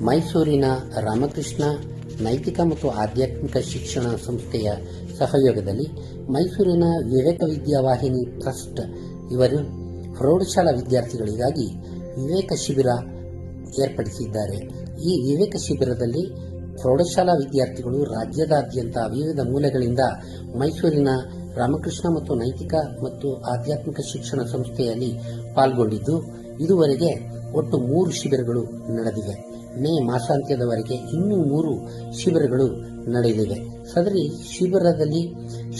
ಮೈಸೂರಿನ ರಾಮಕೃಷ್ಣ ನೈತಿಕ ಮತ್ತು ಆಧ್ಯಾತ್ಮಿಕ ಶಿಕ್ಷಣ ಸಂಸ್ಥೆಯ ಸಹಯೋಗದಲ್ಲಿ ಮೈಸೂರಿನ ವಿವೇಕ ವಿದ್ಯಾವಾಹಿನಿ ಟ್ರಸ್ಟ್ ಇವರು ಪ್ರೌಢಶಾಲಾ ವಿದ್ಯಾರ್ಥಿಗಳಿಗಾಗಿ ವಿವೇಕ ಶಿಬಿರ ಏರ್ಪಡಿಸಿದ್ದಾರೆ. ಈ ವಿವೇಕ ಶಿಬಿರದಲ್ಲಿ ಪ್ರೌಢಶಾಲಾ ವಿದ್ಯಾರ್ಥಿಗಳು ರಾಜ್ಯದಾದ್ಯಂತ ವಿವಿಧ ಮೂಲೆಗಳಿಂದ ಮೈಸೂರಿನ ರಾಮಕೃಷ್ಣ ಮತ್ತು ನೈತಿಕ ಮತ್ತು ಆಧ್ಯಾತ್ಮಿಕ ಶಿಕ್ಷಣ ಸಂಸ್ಥೆಯಲ್ಲಿ ಪಾಲ್ಗೊಂಡಿದ್ದು, ಇದುವರೆಗೆ ಒಟ್ಟು ಮೂರು ಶಿಬಿರಗಳು ನಡೆದಿವೆ ಮೇ ಮಾಸಾಂತ್ಯದವರೆಗೆ ಇನ್ನೂ ಮೂರು ಶಿಬಿರಗಳು ನಡೆಯಲಿವೆ. ಸದರಿ ಶಿಬಿರದಲ್ಲಿ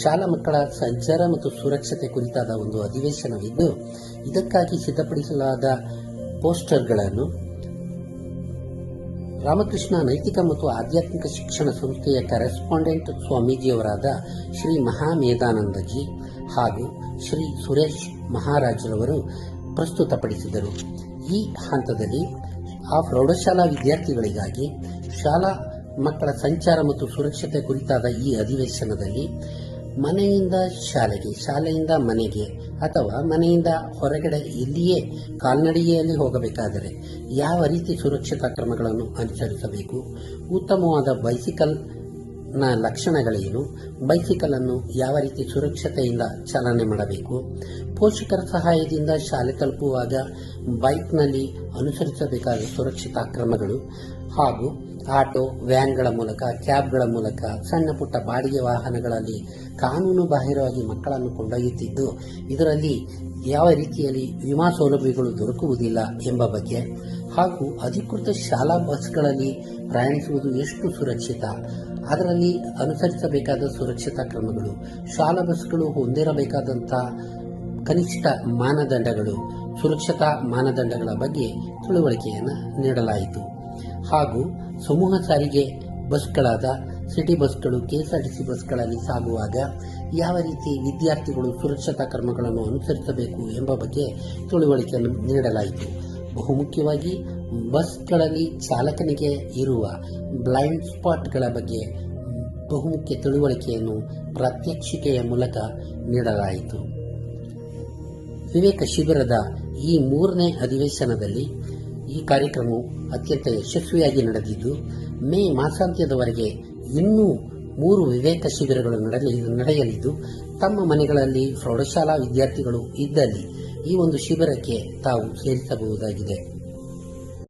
ಶಾಲಾ ಮಕ್ಕಳ ಸಂಚಾರ ಮತ್ತು ಸುರಕ್ಷತೆ ಕುರಿತಾದ ಒಂದು ಅಧಿವೇಶನವಿದ್ದು, ಇದಕ್ಕಾಗಿ ಸಿದ್ಧಪಡಿಸಲಾದ ಪೋಸ್ಟರ್ಗಳನ್ನು ರಾಮಕೃಷ್ಣ ನೈತಿಕ ಮತ್ತು ಆಧ್ಯಾತ್ಮಿಕ ಶಿಕ್ಷಣ ಸಂಸ್ಥೆಯ ಕರೆಸ್ಪಾಂಡೆಂಟ್ ಸ್ವಾಮೀಜಿಯವರಾದ ಶ್ರೀ ಮಹಾಮೇಧಾನಂದಜಿ ಹಾಗೂ ಶ್ರೀ ಸುರೇಶ್ ಮಹಾರಾಜ್ರವರು ಪ್ರಸ್ತುತಪಡಿಸಿದರು. ಈ ಹಂತದಲ್ಲಿ ಆ ಪ್ರೌಢಶಾಲಾ ವಿದ್ಯಾರ್ಥಿಗಳಿಗಾಗಿ ಶಾಲಾ ಮಕ್ಕಳ ಸಂಚಾರ ಮತ್ತು ಸುರಕ್ಷತೆ ಕುರಿತಾದ ಈ ಅಧಿವೇಶನದಲ್ಲಿ ಮನೆಯಿಂದ ಶಾಲೆಗೆ, ಶಾಲೆಯಿಂದ ಮನೆಗೆ ಅಥವಾ ಮನೆಯಿಂದ ಹೊರಗಡೆ ಇಲ್ಲಿಯೇ ಕಾಲ್ನಡಿಗೆಯಲ್ಲಿ ಹೋಗಬೇಕಾದರೆ ಯಾವ ರೀತಿ ಸುರಕ್ಷತಾ ಕ್ರಮಗಳನ್ನು ಅನುಸರಿಸಬೇಕು, ಉತ್ತಮವಾದ ಬೈಸಿಕಲ್ ನ ಲಕ್ಷಣಗಳೇನು? ಬೈಸಿಕಲ್ ಅನ್ನು ಯಾವ ರೀತಿ ಸುರಕ್ಷತೆಯಿಂದ ಚಾಲನೆ ಮಾಡಬೇಕು? ಪೋಷಕರ ಸಹಾಯದಿಂದ ಶಾಲೆ ತಲುಪುವಾಗ ಬೈಕ್ನಲ್ಲಿ ಅನುಸರಿಸಬೇಕಾದ ಸುರಕ್ಷತಾ ಕ್ರಮಗಳು? ಹಾಗೂ ಆಟೋ, ವ್ಯಾನ್ಗಳ ಮೂಲಕ, ಕ್ಯಾಬ್ಗಳ ಮೂಲಕ ಸಣ್ಣ ಪುಟ್ಟ ಬಾಡಿಗೆ ವಾಹನಗಳಲ್ಲಿ ಕಾನೂನು ಬಾಹಿರವಾಗಿ ಮಕ್ಕಳನ್ನು ಕೊಂಡೊಯ್ಯುತ್ತಿದ್ದು, ಇದರಲ್ಲಿ ಯಾವ ರೀತಿಯಲ್ಲಿ ವಿಮಾ ಸೌಲಭ್ಯಗಳು ದೊರಕುವುದಿಲ್ಲ ಎಂಬ ಬಗ್ಗೆ ಹಾಗೂ ಅಧಿಕೃತ ಶಾಲಾ ಬಸ್ಗಳಲ್ಲಿ ಪ್ರಯಾಣಿಸುವುದು ಎಷ್ಟು ಸುರಕ್ಷಿತ? ಅದರಲ್ಲಿ ಅನುಸರಿಸಬೇಕಾದ ಸುರಕ್ಷತಾ ಕ್ರಮಗಳು, ಶಾಲಾ ಬಸ್ಗಳು ಹೊಂದಿರಬೇಕಾದಂಥ ಕನಿಷ್ಠ ಮಾನದಂಡಗಳು, ಸುರಕ್ಷತಾ ಮಾನದಂಡಗಳ ಬಗ್ಗೆ ತಿಳುವಳಿಕೆಯನ್ನು ನೀಡಲಾಯಿತು. ಹಾಗೂ ಸಮೂಹ ಸಾರಿಗೆ ಬಸ್ಗಳಾದ ಸಿಟಿ ಬಸ್ಗಳು ಕೆಎಸ್ಆರ್ಟಿಸಿ ಬಸ್ಗಳಲ್ಲಿ ಸಾಗುವಾಗ ಯಾವ ರೀತಿ ವಿದ್ಯಾರ್ಥಿಗಳು ಸುರಕ್ಷತಾ ಕ್ರಮಗಳನ್ನು ಅನುಸರಿಸಬೇಕು ಎಂಬ ಬಗ್ಗೆ ತಿಳುವಳಿಕೆಯನ್ನು ನೀಡಲಾಯಿತು. ಬಹುಮುಖ್ಯವಾಗಿ ಬಸ್ಗಳಲ್ಲಿ ಚಾಲಕನಿಗೆ ಇರುವ ಬ್ಲೈಂಡ್ ಸ್ಪಾಟ್ಗಳ ಬಗ್ಗೆ ಬಹುಮುಖ್ಯ ತಿಳುವಳಿಕೆಯನ್ನು ಪ್ರಾತ್ಯಕ್ಷಿಕೆಯ ಮೂಲಕ ನೀಡಲಾಯಿತು. ವಿವೇಕ ಶಿಬಿರದ ಈ ಮೂರನೇ ಅಧಿವೇಶನದಲ್ಲಿ ಈ ಕಾರ್ಯಕ್ರಮವು ಅತ್ಯಂತ ಯಶಸ್ವಿಯಾಗಿ ನಡೆದಿದ್ದು, ಮೇ ಮಾಸಾಂತ್ಯದವರೆಗೆ ಇನ್ನೂ ಮೂರು ವಿವೇಕ ಶಿಬಿರಗಳು ನಡೆಯಲಿ ನಡೆಯಲಿದ್ದು, ತಮ್ಮ ಮನೆಗಳಲ್ಲಿ ಪ್ರೌಢಶಾಲಾ ವಿದ್ಯಾರ್ಥಿಗಳು ಇದ್ದಲ್ಲಿ ಈ ಒಂದು ಶಿಬಿರಕ್ಕೆ ತಾವು ಸೇರಿಸಬಹುದಾಗಿದೆ.